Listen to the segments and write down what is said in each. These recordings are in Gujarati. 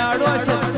ડાડો છે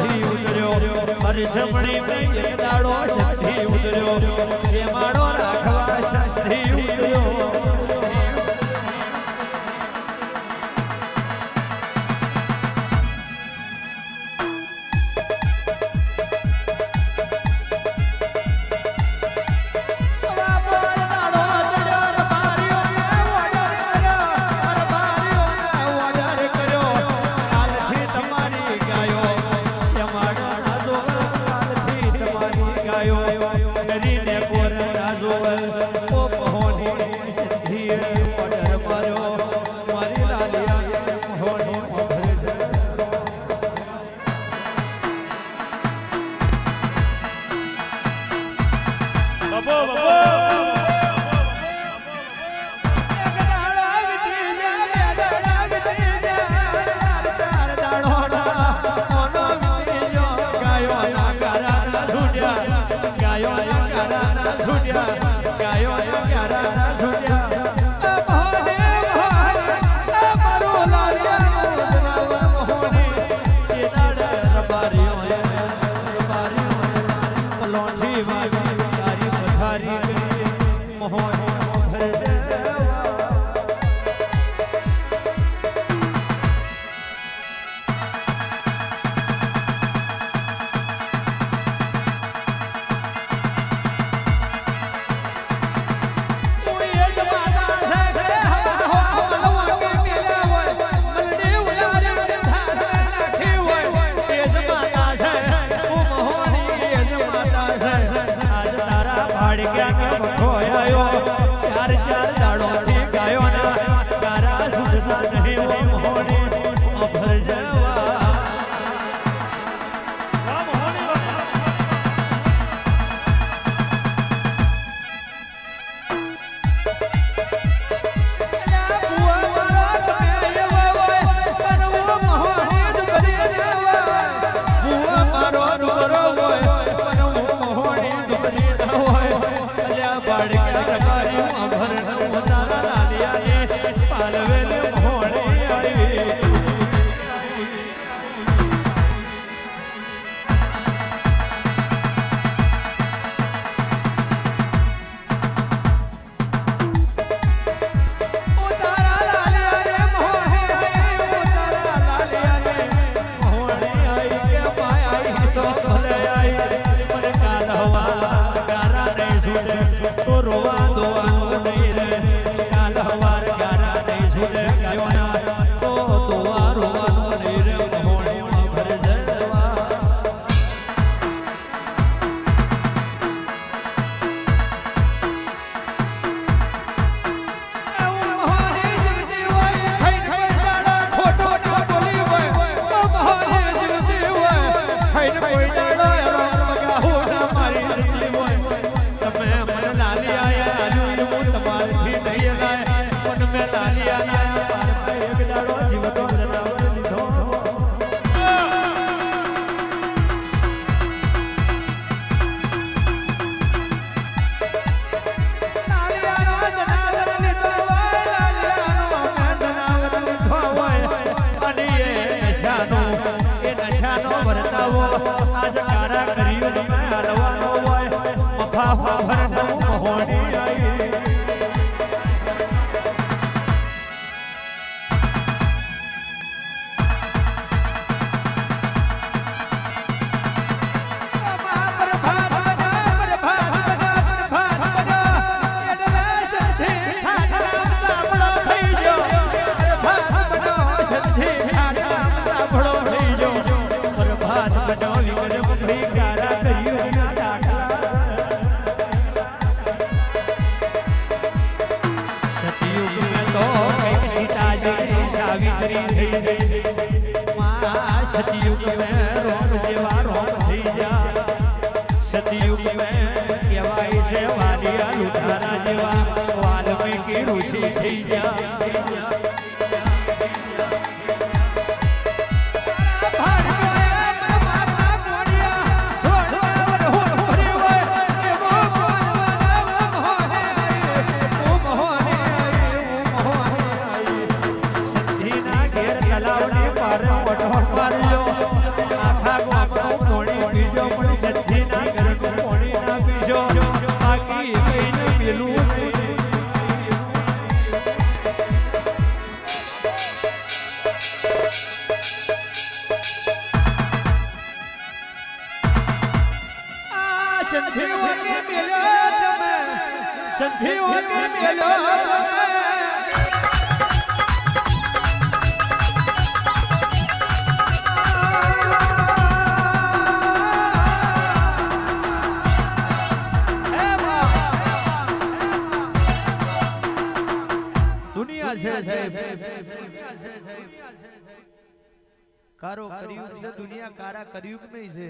છે દુનિયા કારા કરિયુગ में છે?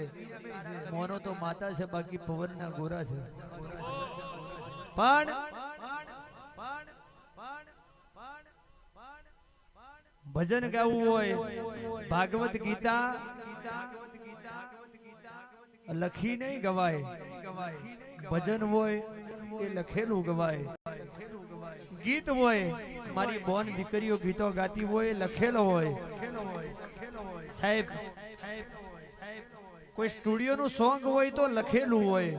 મોનો તો માતા છે, બાકી પવનના ગોરા છે. પણ ભજન ગાવું હોય ભાગવત ગીતા લખી નહીં ગવાય. ભજન હોય એ લખેલું ગવાય. ગીત હોય મારી બોન દીકરીઓ ગીતો ગાતી હોય લખેલો હોય. સાહેબ કોઈ સ્ટુડિયો નું સોંગ હોય તો લખેલું હોય.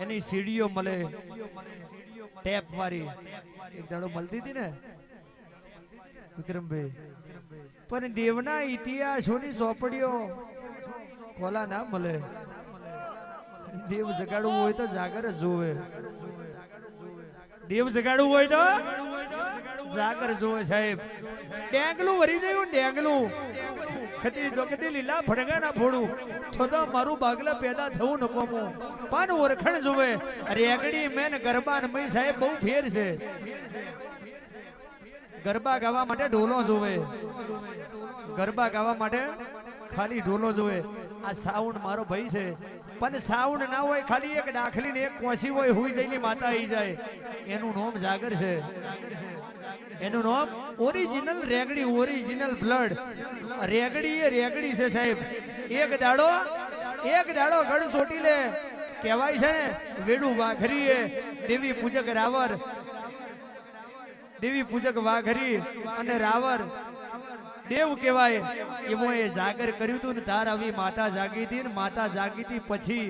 એની સીડીઓ મળે. ટેપ મારી. એક દાડો મળતી હતી ને? વિક્રમભાઈ. પણ દેવના ઇતિહાસોની ચોપડીઓ કોલા ના મળે. દેવ જગાડવું હોય તો જાગર જ જોવે. દેવ જગાડવું હોય તો જાગર જોવે સાહેબ. ડેંગલું વરી જયું ડેંગલું. ખતી જોગતી લીલા ફડગા ના ફોડું. તો મારું બાગલા પેદા થવું નકોમું પણ ઓરખણ જોવે. રેગડી મેન ગરબા મય સાહેબ બહુ ફેર છે. ગરબા ગાવા માટે ઢોલો જોવે. ગરબા ગાવા માટે ખાલી ઢોલો જોવે. આ સાઉન્ડ મારો ભાઈ છે. પણ સાઉન્ડ ના હોય, ખાલી એક દાખલી ને એક કોસી હોય, હુઈ જઈને માતા આવી જાય. એનું નામ જાગર છે. એનું નામ ઓરિજિનલ રેગડી ઓરિજિનલ બ્લડ રેગડી એ રેગડી છે સાહેબ. એક દાડો એક દાડો ગળ સોટી લે. કહેવાય છે ને, વેડું વાઘરીએ, દેવી પૂજક રાવર. દેવી પૂજક વાઘરી અને રાવર દેવ કહેવાય એમાં એ જાગર કર્યું હતું ને તાર આવી માતા જાગી હતી ને માતા જાગી હતી પછી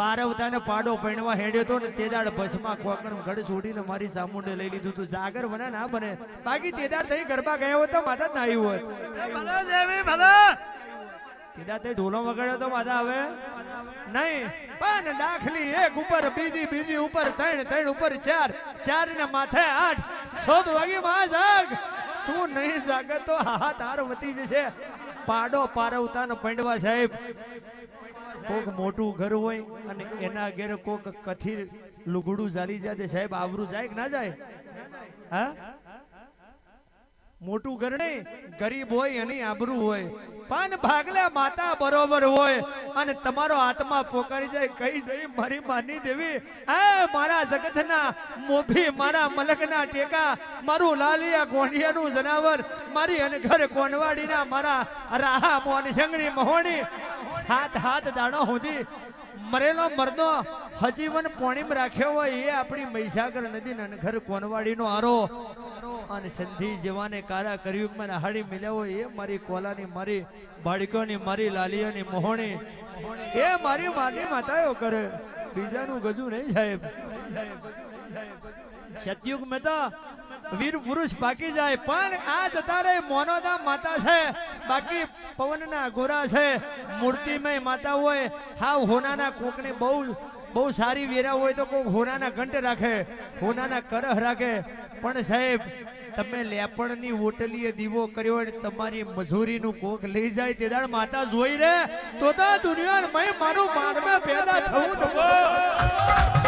પારવતાને પાડો પૈણવા હેડ્યો તો ને તેદાડ ભસ્મા કોકણ ઘડ છોડીને મારી સામુંડે લઈ લીધું તું જાગર બને ના બને. બાકી તેદાર થઈ ગરબા ગયા હતો તો માતા જ ના આવી હોત ભલે દેવી ભલે. તેદાડ તે ઢોલો વગાડ્યો તો માતા હવે. નહીં પણ દાખલી એક ઉપર બીજી બીજી ઉપર ત્રણ ત્રણ ઉપર ચાર. ચાર ને માથે આઠ. સોબમાં જાગ તું નહીં જાગે તો હા તાર વતી જશે. પાડો પારવતા ને પંડવા સાહેબ. કોક મોટું ઘર હોય અને એના ઘેર કોક કથિર લુગડું જાલી જાય સાહેબ આવરું જાય કે ના જાય? હા? મોટું ઘર નહીં, ગરીબ હોય એની આબરૂ હોય. પણ ભાગલા માતા બરોબર હોય. અને તમારો આત્મા પોકારી જાય કઈ જઈ, મારી માની દેવી, એ મારા જગતના મોભી, મારા મલકના ટેકા, મારું લાલિયા કોંડિયાનું જનાવર, મારી અને ઘર કોનવાડીના મારા રાહા મોની સંગણી મહોણી, હાથ હાથ, દાણો સુધી મરેલો મરદો, હજીવન પોણીમ રાખ્યો હોય, એ આપણી મહીસાગર નદી ઘર કોનવાડીનો આરો. અને સંધિ જેવાને કારા કર્યું મને હાડી મિલ્યા હોય, એ મારી કોલાની મારી, બાળકોની મારી, લાલીઓની મોહણી, એ મારી માની માતાઓ કરે. બીજાનું ગજુ નહીં સાહેબ સતયુગ મેં તો વીર પુરુષ બાકી જાય, પણ આ જતા રે મોનોદા માતા છે. બાકી પવનના ગોરા છે. મૂર્તિમય માતા હોય. હાવ હોનાના કોકને બહુ બહુ સારી વેરા હોય તો કોઈ હોનાના ઘંટ રાખે, હોનાના કરહ રાખે. પણ સાહેબ તમે લેપણની ઓટલીએ દીવો કર્યો અને તમારી મજૂરીનું કોક લઈ જાય તે દાડ માતા જોઈ રે, તો દુનિયા મેં મારું માનમાં પેદા થવું